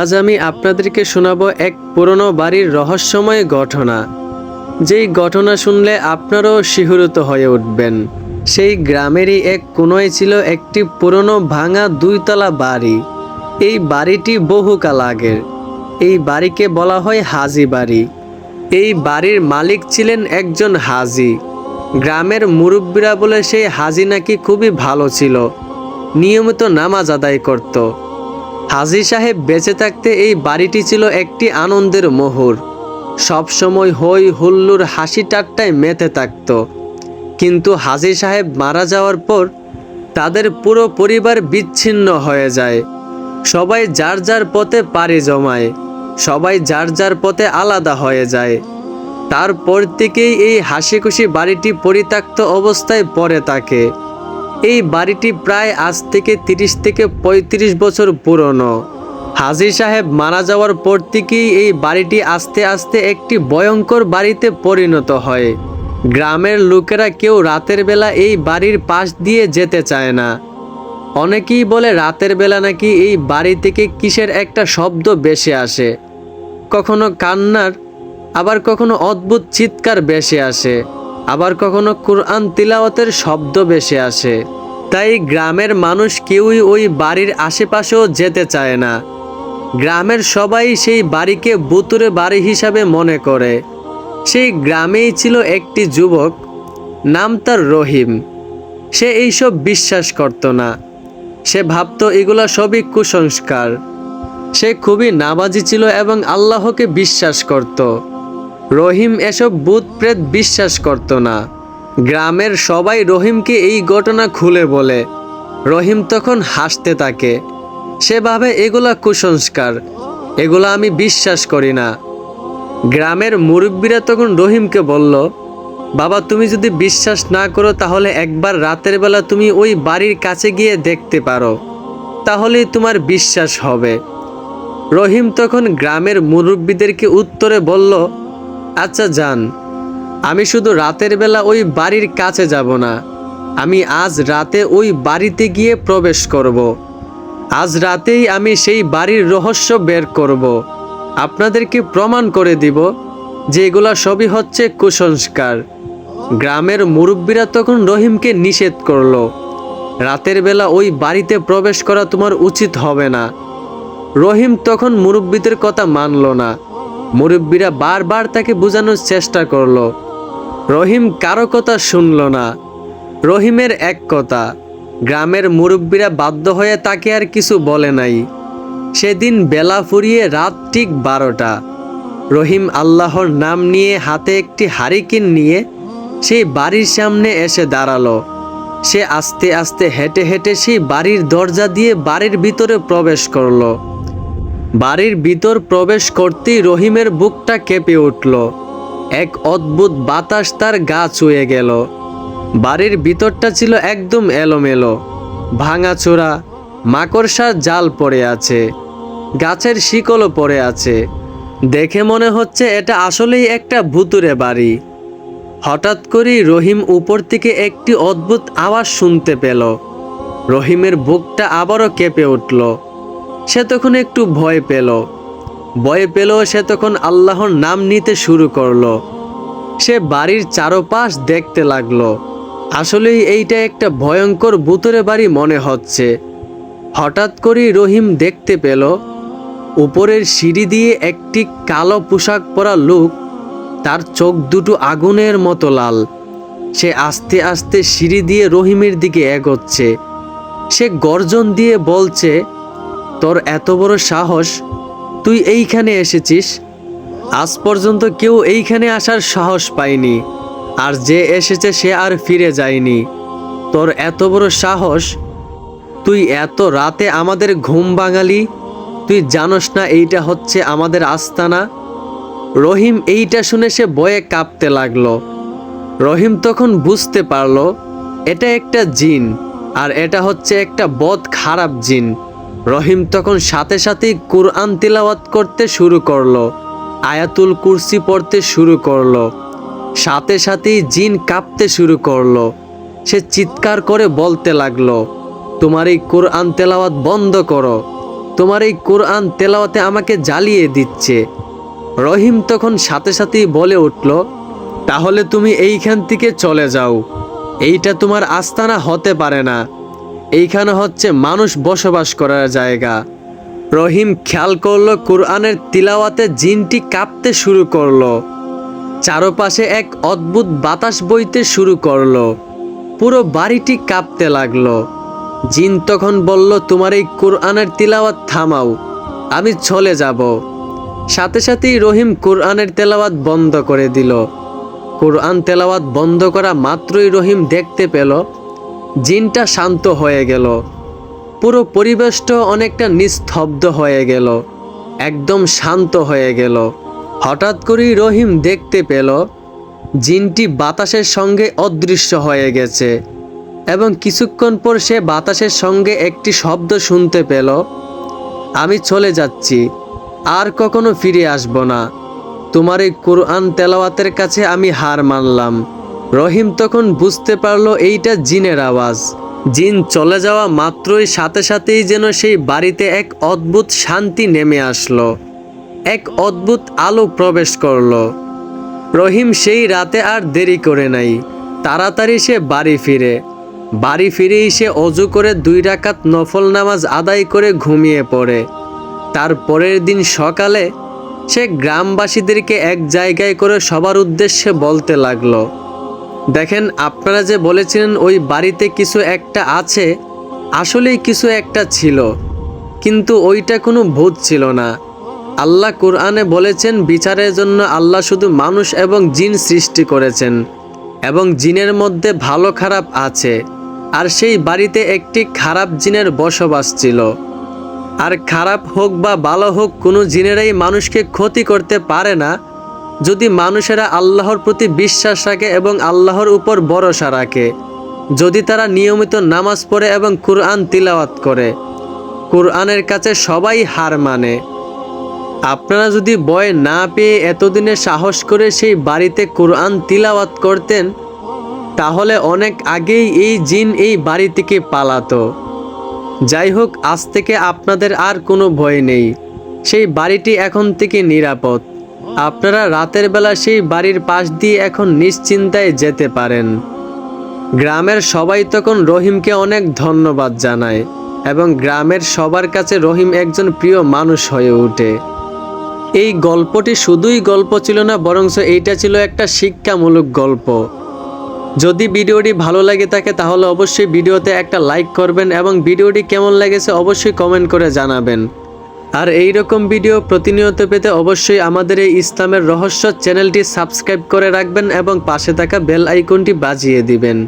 আজ আমি আপনাদেরকে শোনাবো এক পুরনো বাড়ির রহস্যময় ঘটনা। যেই ঘটনা শুনলে আপনারাও শিহরিত হয়ে উঠবেন। সেই গ্রামেরই এক কোনোয় ছিল একটি পুরনো ভাঙা দুইতলা বাড়ি। এই বাড়িটি বহুকাল আগের। এই বাড়িকে বলা হয় হাজি বাড়ি। এই বাড়ির মালিক ছিলেন একজন হাজি। গ্রামের মুরব্বীরা বলে সেই হাজি নাকি খুবই ভালো ছিল। নিয়মিত নামাজ আদায় করত। হাজি সাহেব বেঁচে থাকতে এই বাড়িটি ছিল একটি আনন্দের মোহর। সবসময় হই হুল্লুর হাসি ঠাট্টায় মেতে থাকত। কিন্তু হাজি সাহেব মারা যাওয়ার পর তাদের পুরো পরিবার বিচ্ছিন্ন হয়ে যায়। সবাই যার যার পথে পাড়ি জমায়, সবাই যার যার পথে আলাদা হয়ে যায়। তারপর থেকেই এই হাসি খুশি বাড়িটি পরিত্যক্ত অবস্থায় পড়ে থাকে। এই বাড়িটি প্রায় আজ থেকে তিরিশ থেকে ৩৫ বছর পুরনো। হাজি সাহেব মারা যাওয়ার পর থেকেই এই বাড়িটি আস্তে আস্তে একটি ভয়ঙ্কর বাড়িতে পরিণত হয়। গ্রামের লোকেরা কেউ রাতের বেলা এই বাড়ির পাশ দিয়ে যেতে চায় না। অনেকেই বলে রাতের বেলা নাকি এই বাড়ি থেকে কিসের একটা শব্দ বেশি আসে। কখনো কান্নার, আবার কখনো অদ্ভুত চিৎকার বেশি আসে। আবার কখনো কোরআন তিলাওয়াতের শব্দ বেশি আসে। তাই গ্রামের মানুষ কেউই ওই বাড়ির আশেপাশেও যেতে চায় না। গ্রামের সবাই সেই বাড়িকে বুতুরে বাড়ি হিসাবে মনে করে। সেই গ্রামেই ছিল একটি যুবক, নাম তার রহিম। সে এইসব বিশ্বাস করত না। সে ভাবত এগুলা সবই কুসংস্কার। সে খুবই নাবাজি ছিল এবং আল্লাহকে বিশ্বাস করত। রহিম এসব ভূত প্রেত বিশ্বাস করত না। গ্রামের সবাই রহিমকে এই ঘটনা খুলে বলে। রহিম তখন হাসতে থাকে। সে ভাবে এগুলা কুসংস্কার। এগুলা আমি বিশ্বাস করি না। গ্রামের মুরব্বীরা তখন রহিমকে বলল, বাবা, তুমি যদি বিশ্বাস না করো, তাহলে একবার রাতের বেলা তুমি ওই বাড়ির কাছে গিয়ে দেখতে পারো। তাহলেই তোমার বিশ্বাস হবে। রহিম তখন গ্রামের মুরব্বীদেরকে উত্তরে বলল আচ্ছা যান আমি শুধু রাতের বেলা ওই বাড়ির কাছে যাব না। আমি আজ রাতে ওই বাড়িতে গিয়ে প্রবেশ করব। আজ রাতেই আমি সেই বাড়ির রহস্য বের করব। আপনাদেরকে প্রমাণ করে দিব যে এগুলা সবই হচ্ছে কুসংস্কার। গ্রামের মুরব্বীরা তখন রহিমকে নিষেধ করল। রাতের বেলা ওই বাড়িতে প্রবেশ করা তোমার উচিত হবে না। রহিম তখন মুরব্বীদের কথা মানল না। মুরব্বীরা বারবার তাকে বোঝানোর চেষ্টা করল। রহিম কারও কথা শুনল না। রহিমের এক কথা, গ্রামের মুরব্বীরা বাধ্য হয়ে তাকে আর কিছু বলে নাই। সেদিন বেলা ফুরিয়ে রাত ঠিক বারোটা। রহিম আল্লাহর নাম নিয়ে হাতে একটি হারিকেন নিয়ে সেই বাড়ির সামনে এসে দাঁড়াল। সে আস্তে আস্তে হেঁটে হেঁটে সেই বাড়ির দরজা দিয়ে বাড়ির ভিতরে প্রবেশ করল। বাড়ির ভিতর প্রবেশ করতেই রহিমের বুকটা কেঁপে উঠল। এক অদ্ভুত বাতাস তার গা চুয়ে গেল। বাড়ির ভিতরটা ছিল একদম এলোমেলো। ভাঙাচোরা মাকড়সার জাল পড়ে আছে, গাছের শিকলও পড়ে আছে। দেখে মনে হচ্ছে এটা আসলেই একটা ভুতুরে বাড়ি। হঠাৎ করেই রহিম উপর থেকে একটি অদ্ভুত আওয়াজ শুনতে পেল। রহিমের বুকটা আবারও কেঁপে উঠল। সে তখন একটু ভয় পেল। ভয় পেল সে তখন আল্লাহর নাম নিতে শুরু করল। সে বাড়ির চারপাশ দেখতে লাগল। আসলেই এইটা একটা ভয়ঙ্কর ভূতরে বাড়ি মনে হচ্ছে। হঠাৎ করেই রহিম দেখতে পেল, উপরের সিঁড়ি দিয়ে একটি কালো পোশাক পরা লোক তার চোখ দুটো আগুনের মতো লাল। সে আস্তে আস্তে সিঁড়ি দিয়ে রহিমের দিকে এগোচ্ছে। সে গর্জন দিয়ে বলছে তোর এত বড় সাহস? তুই এইখানে এসেছিস? আজ পর্যন্ত কেউ এইখানে আসার সাহস পায়নি। আর যে এসেছে সে আর ফিরে যায়নি। তোর এত বড় সাহস? তুই এত রাতে আমাদের ঘুম বাঙালি তুই জানোস না এইটা হচ্ছে আমাদের আস্তানা? রহিম এইটা শুনে সে বয়ে কাঁপতে লাগল। রহিম তখন বুঝতে পারল, এটা একটা জিন, আর এটা হচ্ছে একটা বদ খারাপ জিন। রহিম তখন সাথে সাথেই কোরআন তিলাওয়াত করতে শুরু করল, আয়াতুল কুরসি পড়তে শুরু করল, সাথে সাথেই জিন কাঁপতে শুরু করল। সে চিৎকার করে বলতে লাগল, তোমার এই কোরআন তেলাওয়াত বন্ধ করো, তোমার এই কোরআন তেলাওয়াতে আমাকে জ্বালিয়ে দিচ্ছে। রহিম তখন সাথে সাথেই বলে উঠল, তাহলে তুমি এইখান থেকে চলে যাও, এইটা তোমার আস্তানা হতে পারে না। এইখানে হচ্ছে মানুষ বসবাস করার জায়গা। রহিম খেয়াল করল কোরআনের তিলাওয়াতে জিনটি কাঁপতে শুরু করল। চারপাশে এক অদ্ভুত বাতাস বইতে শুরু করল। পুরো বাড়িটি কাঁপতে লাগল। জিন তখন বলল, তোমার এই কোরআনের তিলাওয়াত থামাও, আমি চলে যাব। সাথে সাথেই রহিম কোরআনের তেলাওয়াত বন্ধ করে দিল। কোরআন তেলাওয়াত বন্ধ করা মাত্রই রহিম দেখতে পেল জিনটা শান্ত হয়ে গেল। পুরো পরিবেশটা অনেকটা নিস্তব্ধ হয়ে গেল। একদম শান্ত হয়ে গেল। হঠাৎ করেই রহিম দেখতে পেল, জিনটি বাতাসের সঙ্গে অদৃশ্য হয়ে গেছে এবং কিছুক্ষণ পর সে বাতাসের সঙ্গে একটি শব্দ শুনতে পেল, আমি চলে যাচ্ছি, আর কখনো ফিরে আসব না। তোমার এই কোরআন তেলাওয়াতের কাছে আমি হার মানলাম। রহিম তখন বুঝতে পারল এইটা জিনের আওয়াজ। জিন চলে যাওয়া মাত্রই সাথে সাথেই যেন সেই বাড়িতে এক অদ্ভুত শান্তি নেমে আসলো। এক অদ্ভুত আলো প্রবেশ করল। রহিম সেই রাতে আর দেরি করে নাই। তাড়াতাড়ি সে বাড়ি ফিরে। বাড়ি ফিরেই সে অজু করে দুই রাকাত নফল নামাজ আদায় করে ঘুমিয়ে পড়ে। তার পরের দিন সকালে সে গ্রামবাসীদেরকে এক জায়গায় করে সবার উদ্দেশ্যে বলতে লাগল দেখেন, আপনারা যে বলেছিলেন ওই বাড়িতে কিছু একটা আছে, আসলেই কিছু একটা ছিল, কিন্তু ওইটা কোনো ভূত ছিল না। আল্লাহ কোরআনে বলেছেন, বিচারের জন্য আল্লাহ শুধু মানুষ এবং জিন সৃষ্টি করেছেন, এবং জিনের মধ্যে ভালো খারাপ আছে, আর সেই বাড়িতে একটি খারাপ জিনের বসবাস ছিল। আর খারাপ হোক বা ভালো হোক, কোনো জিনেরাই মানুষকে ক্ষতি করতে পারে না যদি মানুষেরা আল্লাহর প্রতি বিশ্বাস রাখে এবং আল্লাহর উপর ভরসা রাখে, যদি তারা নিয়মিত নামাজ পড়ে এবং কুরআন তিলাওয়াত করে, কুরআনের কাছে সবাই হার মানে। আপনারা যদি ভয় না পেয়ে এতদিনে সাহস করে সেই বাড়িতে কোরআন তিলাওয়াত করতেন, তাহলে অনেক আগেই এই জিন এই বাড়ি থেকে পালাতো। যাই হোক, আজ থেকে আপনাদের আর কোনো ভয় নেই। সেই বাড়িটি এখন থেকে নিরাপদ। আপনারা রাতের বেলা সেই বাড়ির পাশ দিয়ে এখন নিশ্চিন্তায় যেতে পারেন। গ্রামের সবাই তখন রহিমকে অনেক ধন্যবাদ জানায় এবং গ্রামের সবার কাছে রহিম একজন প্রিয় মানুষ হয়ে ওঠে। এই গল্পটি শুধুই গল্প ছিল না, বরঞ্চ এইটা ছিল একটা শিক্ষামূলক গল্প। যদি ভিডিওটি ভালো লাগে থাকে, তাহলে অবশ্যই ভিডিওতে একটা লাইক করবেন এবং ভিডিওটি কেমন লেগেছে অবশ্যই কমেন্ট করে জানাবেন। আর এই রকম ভিডিও প্রতিনিয়ত পেতে অবশ্যই আমাদের এই ইসলামের রহস্য চ্যানেলটি সাবস্ক্রাইব করে রাখবেন এবং পাশে থাকা বেল আইকনটি বাজিয়ে দিবেন।